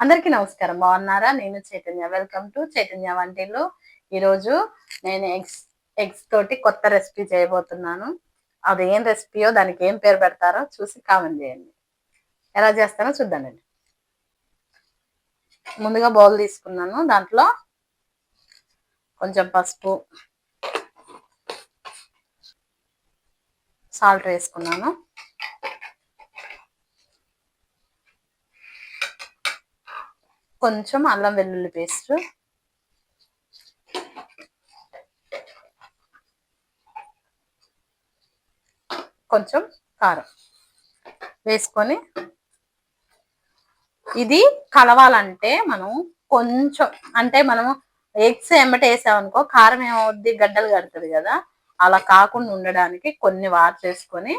అందరికీ నమస్కారం. బాగున్నారా? నేను చైతన్య. వెల్కమ్ టు చైతన్య వంటిల్లు. ఈరోజు నేను ఎగ్స్ ఎగ్స్ తోటి కొత్త రెసిపీ చేయబోతున్నాను. అది ఏం రెసిపీయో దానికి ఏం పేరు పెడతారో చూసి కామెంట్ చేయండి. ఎలా చేస్తానో చూద్దానండి. ముందుగా బౌల్ తీసుకున్నాను. దాంట్లో కొంచెం పసుపు సాల్ట్ వేసుకున్నాను. కొంచెం అల్లం వెల్లుల్లి పేస్ట్. కొంచెం కారం వేసుకొని ఇది కలవాలంటే మనం కొంచెం అంటే మనము ఎగ్స్ ఎమ్మట వేసామనుకో కారం ఏమవుద్ది? గడ్డలు కడుతుంది కదా. అలా కాకుండా ఉండడానికి కొన్ని వాటర్ వేసుకొని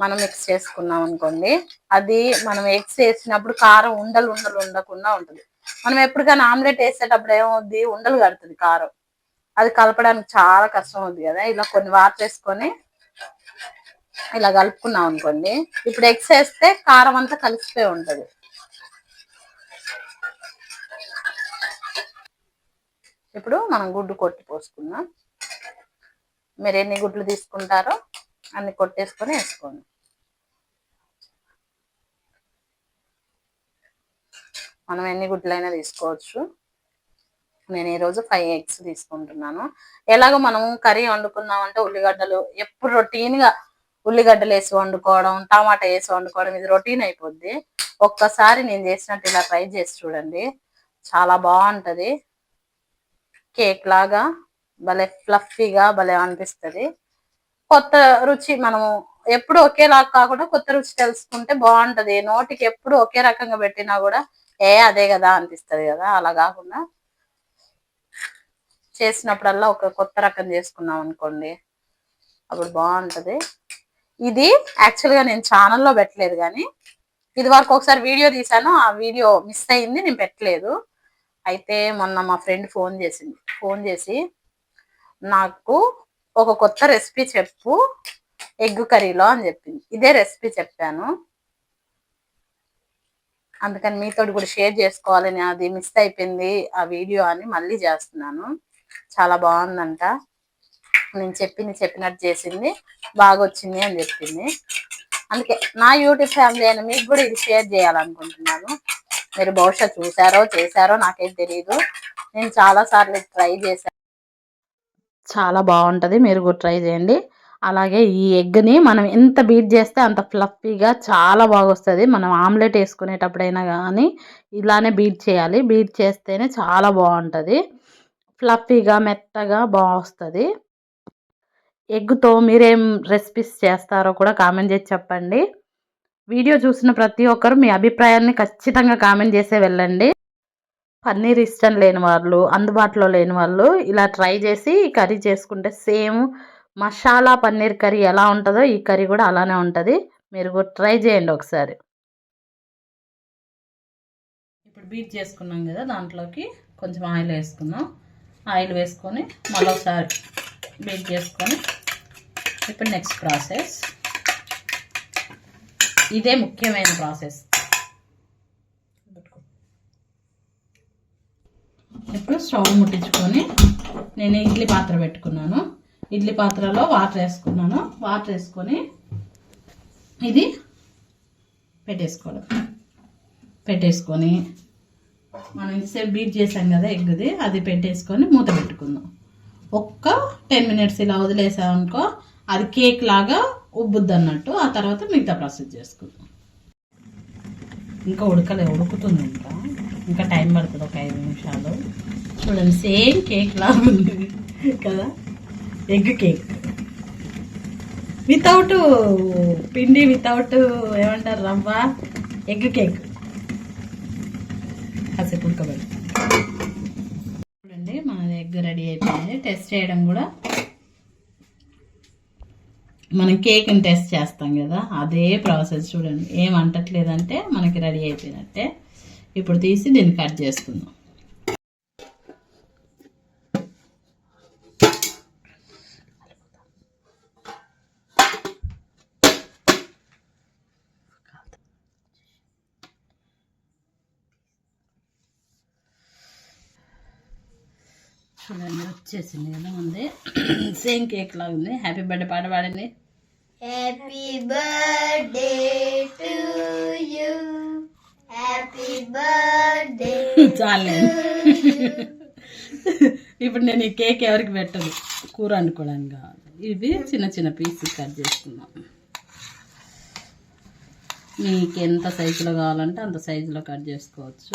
మనం మిక్స్ చేసుకున్నాం అనుకోండి అది మనం ఎగ్స్ వేసినప్పుడు కారం ఉండలు ఉండలు ఉండకుండా ఉంటుంది. మనం ఎప్పటికైనా ఆమ్లెట్ వేసేటప్పుడు ఏమవుద్ది? ఉండలు కడుతుంది కారం. అది కలపడానికి చాలా కష్టం అవుతుంది కదా? ఇలా కొన్ని వాటర్ వేసుకొని ఇలా కలుపుకున్నాం అనుకోండి ఇప్పుడు ఎగ్స్ వేస్తే కారం అంతా కలిసిపోయి ఉంటుంది. ఇప్పుడు మనం గుడ్డు కొట్టి పోసుకుందాం. మీరు ఎన్ని గుడ్లు తీసుకుంటారో అన్ని కొట్టేసుకొని వేసుకోండి. మనం ఎన్ని గుడ్లైనా తీసుకోవచ్చు. నేను ఈరోజు ఫైవ్ ఎగ్స్ తీసుకుంటున్నాను. ఎలాగో మనం కర్రీ వండుకున్నామంటే ఉల్లిగడ్డలు ఎప్పుడు రొటీన్గా ఉల్లిగడ్డలు వేసి వండుకోవడం టమాటా వేసి వండుకోవడం ఇది రొటీన్ అయిపోద్ది. ఒక్కసారి నేను చేసినట్టు ఇలా ట్రై చేసి చూడండి. చాలా బాగుంటుంది. కేక్ లాగా భలే ఫ్లఫీగా భలే అనిపిస్తుంది. కొత్త రుచి మనము ఎప్పుడు ఒకేలాగా కాకుండా కొత్త రుచి తెలుసుకుంటే బాగుంటది. నోటికి ఎప్పుడు ఒకే రకంగా పెట్టినా కూడా ఏ అదే కదా అనిపిస్తుంది కదా అలా కాకుండా చేసినప్పుడల్లా ఒక కొత్త రకం చేసుకున్నాం అనుకోండి అప్పుడు బాగుంటది. ఇది యాక్చువల్గా నేను ఛానల్లో పెట్టలేదు కానీ ఇది వరకు ఒకసారి వీడియో తీశాను ఆ వీడియో మిస్ అయింది నేను పెట్టలేదు. అయితే మొన్న మా ఫ్రెండ్ ఫోన్ చేసింది ఫోన్ చేసి నాకు ఒక కొత్త రెసిపీ చెప్పు. ఎగ్ కర్రీలో అని చెప్పింది. ఇదే రెసిపీ చెప్పాను. అందుకని మీతో కూడా షేర్ చేసుకోవాలని అది మిస్ అయిపోయింది ఆ వీడియో అని మళ్ళీ చేస్తున్నాను. చాలా బాగుందంట. నేను చెప్పింది చెప్పినట్టు చేసింది. బాగా వచ్చింది అని చెప్పింది. అందుకే నా యూట్యూబ్ ఫ్యామిలీ అయినా మీకు కూడా ఇది షేర్ చేయాలనుకుంటున్నాను. మీరు బహుశా చూసారో చేశారో నాకేం తెలియదు నేను చాలా సార్లు ట్రై చేశాను. చాలా బాగుంటుంది. మీరు కూడా ట్రై చేయండి. అలాగే ఈ ఎగ్ని మనం ఎంత బీట్ చేస్తే అంత ఫ్లఫీగా చాలా బాగా వస్తుంది మనం ఆమ్లెట్ వేసుకునేటప్పుడైనా కానీ ఇలానే బీట్ చేయాలి. బీట్ చేస్తేనే చాలా బాగుంటుంది. ఫ్లఫీగా మెత్తగా బాగా ఎగ్తో మీరేం రెసిపీస్ చేస్తారో కూడా కామెంట్ చేసి చెప్పండి. వీడియో చూసిన ప్రతి ఒక్కరు మీ అభిప్రాయాన్ని ఖచ్చితంగా కామెంట్ చేసే వెళ్ళండి. పన్నీర్ ఇష్టం లేని వాళ్ళు అందుబాటులో లేని వాళ్ళు ఇలా ట్రై చేసి కర్రీ చేసుకుంటే సేమ్ మసాలా పన్నీర్ కర్రీ ఎలా ఉంటుందో ఈ కర్రీ కూడా అలానే ఉంటుంది. మీరు కూడా ట్రై చేయండి ఒకసారి. ఇప్పుడు బీట్ చేసుకున్నాం కదా దాంట్లోకి కొంచెం ఆయిల్ వేసుకున్నాం ఆయిల్ వేసుకొని మరోసారి బీట్ చేసుకొని ఇప్పుడు నెక్స్ట్ ప్రాసెస్. ఇదే ముఖ్యమైన ప్రాసెస్. ఇప్పుడు స్టవ్ ముట్టించుకొని నేను ఇడ్లీ పాత్ర పెట్టుకున్నాను. ఇడ్లీ పాత్రలో వాటర్ వేసుకున్నాను. వాటర్ వేసుకొని ఇది పెట్టేసుకోవడం. పెట్టేసుకొని మనం ఇంతసేపు బీట్ చేసాం కదా ఎగ్గుది అది పెట్టేసుకొని మూత పెట్టుకుందాం. ఒక్క టెన్ మినిట్స్ ఇలా వదిలేసామనుకో అది కేక్ లాగా ఉబ్బుద్ది అన్నట్టు ఆ తర్వాత మిగతా ప్రాసెస్ చేసుకుందాం. ఇంకా ఉడకలే ఉడుకుతుంది ఇంకా. ఇంకా టైం పడుతుంది ఒక ఐదు నిమిషాలు. చూడండి సేమ్ కేక్ లాగా ఉంది కదా? Egg cake. వితౌట్ పిండి వితౌట్ ఏమంటారు రవ్వ ఎగ్ కేక్. కాసేపు ఉడకబడి చూడండి మన ఎగ్ రెడీ అయిపోయింది. టెస్ట్ చేయడం కూడా మనం కేక్ని టెస్ట్ చేస్తాం కదా అదే ప్రాసెస్ చూడండి. ఏం అంటట్లేదంటే మనకి రెడీ అయిపోయినట్టే. ఇప్పుడు తీసి దీన్ని కట్ చేసుకుందాం. వచ్చేసింది కదా ఉంది సేమ్ కేక్ లా ఉంది. హ్యాపీ బర్త్డే పాట పాడండి. హ్యాపీ బర్త్డే టు Happy చాలే. ఇప్పుడు నేను ఈ కేక్ ఎవరికి పెట్టదు? కూర వండుకోవడానికి కాదు. ఇవి చిన్న చిన్న పీసెస్ కట్ చేసుకున్నాం మీకు ఎంత సైజులో కావాలంటే అంత సైజులో కట్ చేసుకోవచ్చు.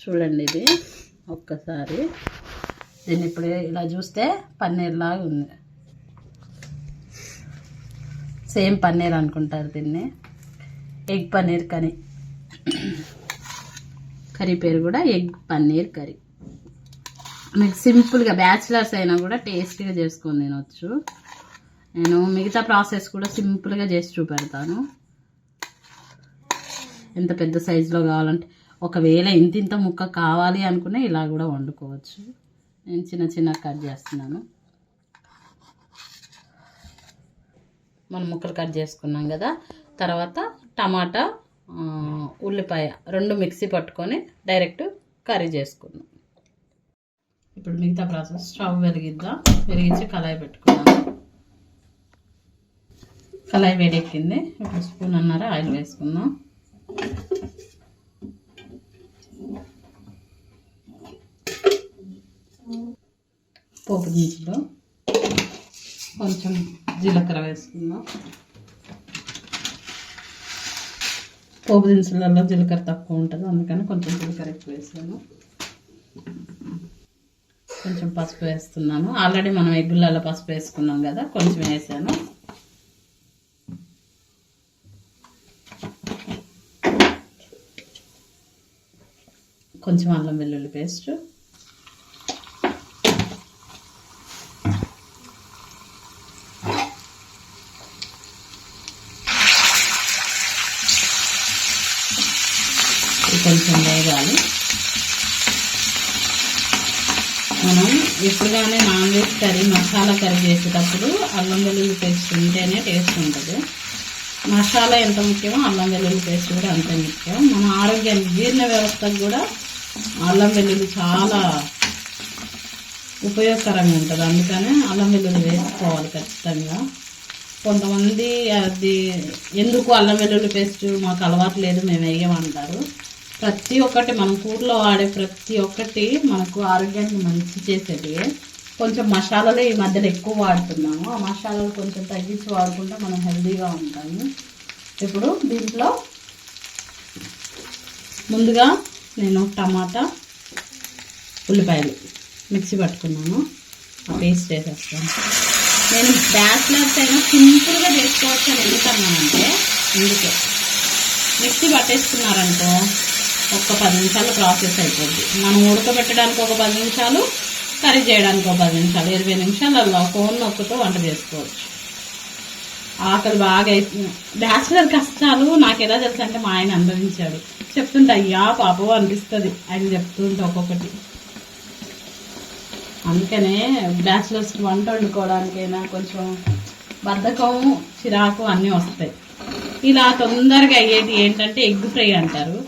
చూడండి ఇది ఒక్కసారి. దీన్ని ఇప్పుడు ఇలా చూస్తే పన్నీర్లాగా ఉంది. సేమ్ పన్నీర్ అనుకుంటారు దీన్ని. Egg paneer curry. కర్రీ పేరు కూడా ఎగ్ పన్నీర్ కర్రీ. మీకు సింపుల్గా బ్యాచిలర్స్ అయినా కూడా టేస్టీగా చేసుకొని తినొచ్చు. నేను మిగతా ప్రాసెస్ కూడా సింపుల్గా చేసి చూపెడతాను. ఎంత పెద్ద సైజులో కావాలంటే ఒకవేళ ఇంత ఇంత ముక్క కావాలి అనుకునే ఇలా కూడా వండుకోవచ్చు. నేను చిన్న చిన్న కట్ చేస్తున్నాను. మనం ముక్కలు కట్ చేసుకున్నాం కదా. తర్వాత టమాటా ఉల్లిపాయ రెండు మిక్సీ పట్టుకొని డైరెక్ట్ కర్రీ చేసుకున్నాం ఇప్పుడు మిగతా ప్రాసెస్ స్టవ్ వెలిగిద్దాం. వెలిగించి కళాయి పెట్టుకున్నాను కళాయి వేడెక్కింది. ఇప్పుడు స్పూన్ అన్నారా ఆయిల్ వేసుకుందాం. పోపు దినుసులు కొంచెం జీలకర్ర వేసుకుందాం. పోపు దినుసులలో జీలకర్ర తక్కువ ఉంటుంది అందుకని కొంచెం జీలకర్ర ఎక్కువ వేసాను. కొంచెం పసుపు వేస్తున్నాను. ఆల్రెడీ మనం ఎగ్గులలో పసుపు వేసుకున్నాం కదా కొంచెం వేసాను. కొంచెం అల్లం వెల్లుల్లి పేస్ట్ ఇది కొంచెం వేగాలి మనం ఎప్పుడుగానే non veg curry masala curry చేసేటప్పుడు అల్లం వెల్లుల్లి పేస్ట్ ఉంటేనే టేస్ట్ ఉంటుంది. మసాలా ఎంత ముఖ్యమో అల్లం వెల్లుల్లి పేస్ట్ కూడా అంత ముఖ్యం. మన ఆరోగ్యానికి జీర్ణ వ్యవస్థకు కూడా అల్లం వెల్లుల్లి చాలా ఉపయోగకరంగా ఉంటుంది. అందుకనే అల్లం వెల్లుల్లి వేసుకోవాలి ఖచ్చితంగా. కొంతమంది అది ఎందుకు అల్లం వెల్లుల్లి పేస్ట్ మాకు అలవాటు లేదు మేము వేయమంటారు. ప్రతి ఒక్కటి మనం కూరలో వాడే ప్రతి ఒక్కటి మనకు ఆరోగ్యానికి మంచి చేసేది. కొంచెం మసాలాలు ఈ మధ్యలో ఎక్కువ వాడుతున్నాము. ఆ మసాలాలు కొంచెం తగ్గించి వాడుకుంటే మనం హెల్దీగా ఉంటాము. ఇప్పుడు దీంట్లో ముందుగా నేను టమాటా ఉల్లిపాయలు మిక్సీ పట్టుకున్నాను. పేస్ట్ వేసేస్తాను. నేను బ్యాచిలర్స్ అయినా సింపుల్గా చేసుకోవచ్చు అని ఎందుకన్నానంటే అందుకే. మిక్సీ పట్టేసుకున్నారనుకో ఒక్క పది నిమిషాలు ప్రాసెస్ అయిపోద్ది. మనం ఉడకబెట్టడానికి ఒక పది నిమిషాలు కర్రీ చేయడానికి ఒక పది నిమిషాలు ఇరవై నిమిషాలలో ఫోన్ నొక్కతో వంట చేసుకోవచ్చు. ఆకలి బాగా అయిపోయింది బ్యాచిలర్ కష్టాలు నాకు ఎలా తెలుసు అంటే మా ఆయన అనుభవించాడు. చెప్తుంటే అయ్యా పాపం అనిపిస్తుంది. ఆయన చెప్తుంటే ఒక్కొక్కటి. అందుకనే బ్యాచిలర్స్ వంట వండుకోవడానికైనా కొంచెం బద్ధకం చిరాకు అన్నీ వస్తాయి. ఇలా తొందరగా అయ్యేది ఏంటంటే ఎగ్ ఫ్రై అంటారు.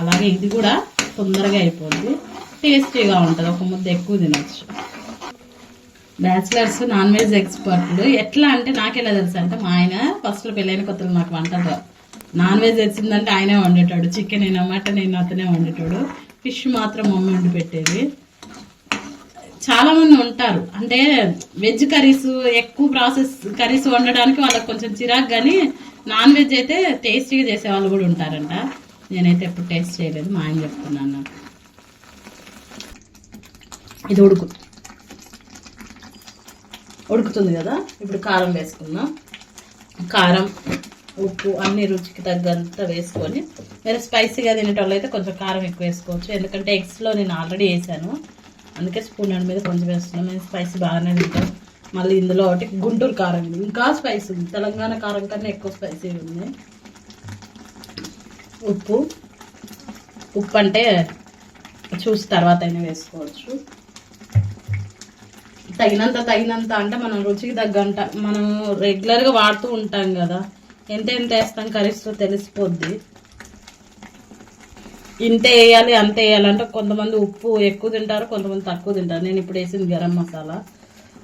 అలాగే ఇది కూడా తొందరగా అయిపోద్ది. టేస్టీగా ఉంటుంది. ఒక ముద్ద ఎక్కువ తినచ్చు. బ్యాచిలర్స్ నాన్ వెజ్ ఎక్స్పర్ట్లు ఎట్లా అంటే నాకెలా తెలుసు అంటే మా ఆయన ఫస్ట్లో పెళ్ళైన కొత్తలు నాకు వంటలు నాన్ వెజ్ తెచ్చిందంటే ఆయనే వండేటాడు. చికెన్ అయినా మటన్ అయినా అతనే వండేటాడు. ఫిష్ మాత్రం మమ్మీ వండి పెట్టేది. చాలా మంది ఉంటారు. అంటే వెజ్ కర్రీస్ ఎక్కువ ప్రాసెస్ కర్రీస్ వండడానికి వాళ్ళకి కొంచెం చిరాకు కానీ నాన్ వెజ్ అయితే టేస్టీగా చేసే వాళ్ళు కూడా ఉంటారంట. నేనైతే ఎప్పుడు టేస్ట్ చేయలేదు మా ఆయన చెప్తున్నాను. నాకు ఇది ఉడుకు. ఉడుకుతుంది కదా ఇప్పుడు కారం వేసుకుందాం. కారం ఉప్పు అన్ని రుచికి తగ్గంత వేసుకొని మీరు స్పైసీగా తినేటోళ్ళు అయితే కొంచెం కారం ఎక్కువ వేసుకోవచ్చు. ఎందుకంటే ఎగ్స్లో నేను ఆల్రెడీ వేసాను. అందుకే స్పూన్ అండ్ మీద కొంచెం వేస్తున్నాను. నేను స్పైసీ బాగానే తింటాను. మళ్ళీ ఇందులో ఒకటి గుంటూరు కారం ఇంకా స్పైసీ ఉంది. తెలంగాణ కారం కన్నా ఎక్కువ స్పైసీ ఉంది. ఉప్పు. ఉప్పు అంటే చూసి తర్వాత అయినా వేసుకోవచ్చు. తగినంత తగినంత అంటే మనం రుచికి తగ్గంట మనం రెగ్యులర్గా వాడుతూ ఉంటాం కదా. ఎంత ఎంత వేస్తాం కర్రీస్లో తెలిసిపోద్ది. ఇంత వేయాలి అంత వేయాలంటే కొంతమంది ఉప్పు ఎక్కువ తింటారు కొంతమంది తక్కువ తింటారు. నేను ఇప్పుడు వేసింది గరం మసాలా.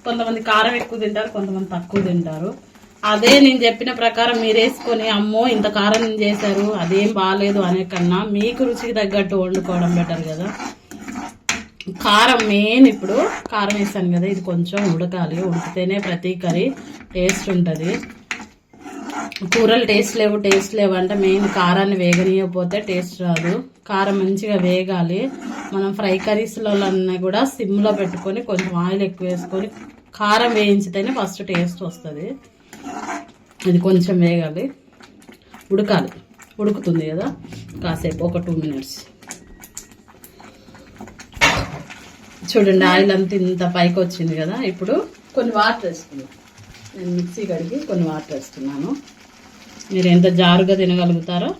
కొంతమంది కారం ఎక్కువ తింటారు కొంతమంది తక్కువ తింటారు. అదే నేను చెప్పిన ప్రకారం మీరు వేసుకొని అమ్మో ఇంత కారం చేశారు? అదేం బాగాలేదు అనే కన్నా మీకు రుచికి తగ్గట్టు వండుకోవడం బెటర్ కదా. కారం మెయిన్ ఇప్పుడు కారం వేసాను కదా ఇది కొంచెం ఉడకాలి. ఉడికితేనే ప్రతి కర్రీ టేస్ట్ ఉంటుంది. కూరలు టేస్ట్ లేవు టేస్ట్ లేవు అంటే మెయిన్ కారాన్ని వేగనీయకపోతే టేస్ట్ రాదు. కారం మంచిగా వేగాలి. మనం ఫ్రై కర్రీస్లో కూడా సిమ్లో పెట్టుకొని కొంచెం ఆయిల్ ఎక్కువ వేసుకొని కారం వేయించితేనే ఫస్ట్ టేస్ట్ వస్తుంది. ఇది కొంచెం వేగాలి. ఉడకాలి. ఉడుకుతుంది కదా? కాసేపు ఒక టూ మినిట్స్ చూడండి ఆయిల్ అంతా ఇంత పైకి వచ్చింది కదా ఇప్పుడు. కొన్ని వాటర్ వేసుకున్నాను నేను మిక్సీ కడిగి కొన్ని వాటర్ వేస్తున్నాను మీరు ఎంత జారుగా తినగలుగుతారో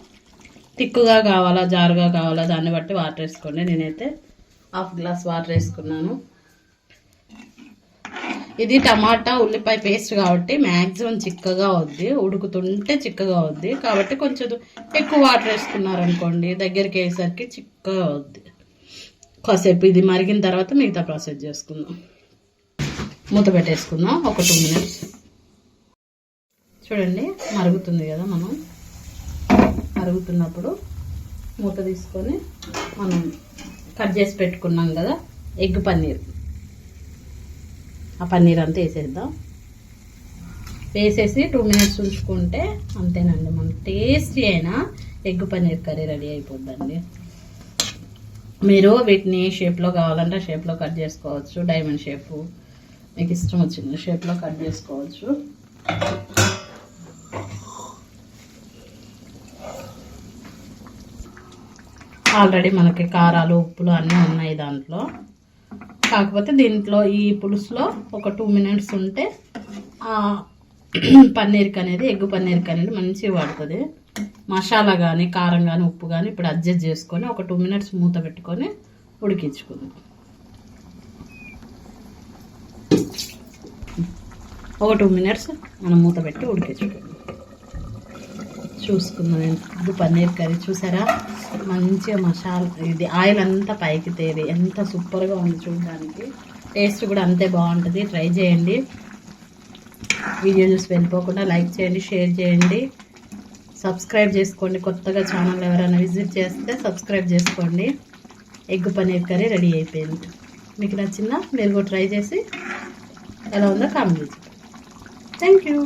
తిక్కుగా కావాలా జారుగా కావాలా దాన్ని బట్టి వాటర్ వేసుకోండి. నేనైతే హాఫ్ గ్లాస్ వాటర్ వేసుకున్నాను. ఇది టమాటా ఉల్లిపాయ పేస్ట్ కాబట్టి మ్యాక్సిమం చిక్కగా వద్ది ఉడుకుతుంటే చిక్కగా వద్ది కాబట్టి కొంచెం ఎక్కువ వాటర్ వేసుకున్నారనుకోండి దగ్గరికి వేసరికి చిక్కగా అవుద్ది. కాసేపు ఇది మరిగిన తర్వాత మిగతా ప్రాసెస్ చేసుకుందాం. మూత పెట్టేసుకుందాం. ఒక టూ మినిట్స్. చూడండి మరుగుతుంది కదా మనం. మరుగుతున్నప్పుడు మూత తీసుకొని మనం కట్ చేసి పెట్టుకున్నాం కదా ఎగ్ పన్నీర్. ఆ పన్నీర్ అంతా వేసేద్దాం. వేసేసి టూ మినిట్స్ ఉంచుకుంటే అంతేనండి. మన టేస్టీ అయినా ఎగ్ పన్నీర్ కర్రీ రెడీ అయిపోద్దండి. మీరు వీటిని షేప్లో కావాలంటే షేప్లో కట్ చేసుకోవచ్చు. డైమండ్ షేప్ మీకు ఇష్టం వచ్చింది షేప్లో కట్ చేసుకోవచ్చు. ఆల్రెడీ మనకి కారాలు ఉప్పులు అన్నీ ఉన్నాయి దాంట్లో. కాకపోతే దీంట్లో ఈ పులుసులో ఒక టూ మినిట్స్ ఉంటే పన్నీర్కి అనేది ఎగ్ పన్నీర్కి అనేది మంచిగా పడుతుంది మసాలా కానీ కారం కానీ ఉప్పు కానీ ఇప్పుడు అడ్జస్ట్ చేసుకొని ఒక టూ మినిట్స్ మూత పెట్టుకొని ఉడికించుకుందాం. ఒక టూ మినిట్స్ మనం మూత పెట్టి ఉడికించుకుందాం. చూసుకుందాం ఎగ్ పన్నీర్ కర్రీ. చూసారా? మంచిగా మసాలా ఇది ఆయిల్ అంతా పైకి తేరి ఎంత సూపర్గా ఉంది చూడడానికి. టేస్ట్ కూడా అంతే బాగుంటుంది. ట్రై చేయండి. వీడియో చూసి వెళ్ళిపోకుండా లైక్ చేయండి షేర్ చేయండి. సబ్స్క్రైబ్ చేసుకోండి. కొత్తగా ఛానల్ ఎవరైనా విజిట్ చేస్తే సబ్స్క్రైబ్ చేసుకోండి. ఎగ్ పన్నీర్ కర్రీ రెడీ అయిపోయింది. మీకు నచ్చిందా? మీరు కూడా ట్రై చేసి ఎలా ఉందో కామెంట్ చేసి థ్యాంక్ యూ